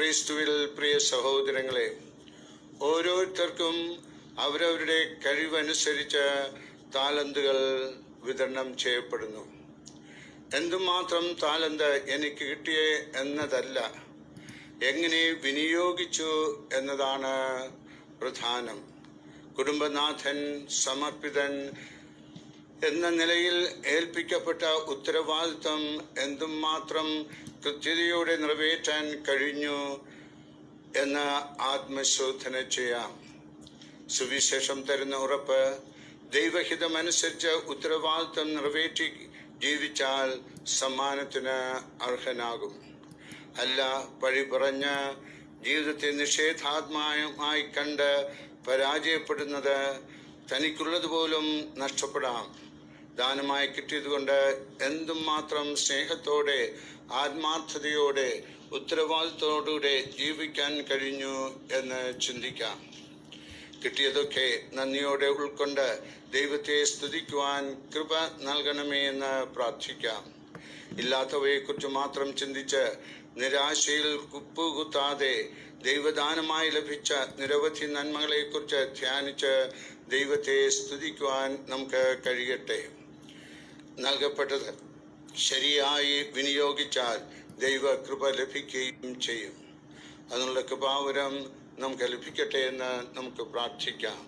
ക്രിസ്തുവിൽ പ്രിയ സഹോദരങ്ങളെ ഓരോരുത്തർക്കും അവരവരുടെ കഴിവനുസരിച്ച് താലന്തുകൾ വിതരണം ചെയ്യപ്പെടുന്നു. എന്തുമാത്രം താലന്ത് എനിക്ക് കിട്ടിയേ എന്നതല്ല എങ്ങനെ വിനിയോഗിച്ചു എന്നതാണ് പ്രധാനം. കുടുംബനാഥൻ സമർപ്പിതൻ എന്ന നിലയിൽ ഏൽപ്പിക്കപ്പെട്ട ഉത്തരവാദിത്വം എന്തും മാത്രം കൃത്യതയോടെ നിറവേറ്റാൻ കഴിഞ്ഞു എന്ന് ആത്മശോധന ചെയ്യാം. സുവിശേഷം തരുന്ന ഉറപ്പ് ദൈവഹിതമനുസരിച്ച് ഉത്തരവാദിത്വം നിറവേറ്റി ജീവിച്ചാൽ സമ്മാനത്തിന് അർഹനാകും. അല്ല വഴി പറഞ്ഞ് ജീവിതത്തെ നിഷേധാത്മായമായി കണ്ട് പരാജയപ്പെടുന്നത് തനിക്കുള്ളത് പോലും നഷ്ടപ്പെടാം. ദാനമായി കിട്ടിയതുകൊണ്ട് എന്തും മാത്രം സ്നേഹത്തോടെ ആത്മാർത്ഥതയോടെ ഉത്തരവാദിത്തോടുകൂടെ ജീവിക്കാൻ കഴിഞ്ഞു എന്ന് ചിന്തിക്കാം. കിട്ടിയതൊക്കെ നന്ദിയോടെ ഉൾക്കൊണ്ട് ദൈവത്തെ സ്തുതിക്കുവാൻ കൃപ നൽകണമേ എന്ന് പ്രാർത്ഥിക്കാം. ഇല്ലാത്തവയെക്കുറിച്ച് മാത്രം ചിന്തിച്ച് നിരാശയിൽ കുപ്പുകുത്താതെ ദൈവദാനമായി ലഭിച്ച നിരവധി നന്മകളെക്കുറിച്ച് ധ്യാനിച്ച് ദൈവത്തെ സ്തുതിക്കുവാൻ നമുക്ക് കഴിയട്ടെ. നൽകപ്പെട്ടത് ശരിയായി വിനിയോഗിച്ചാൽ ദൈവ കൃപ ലഭിക്കുകയും ചെയ്യും. അതിനുള്ള കൃപാവരം നമുക്ക് ലഭിക്കട്ടെ എന്ന് നമുക്ക് പ്രാർത്ഥിക്കാം.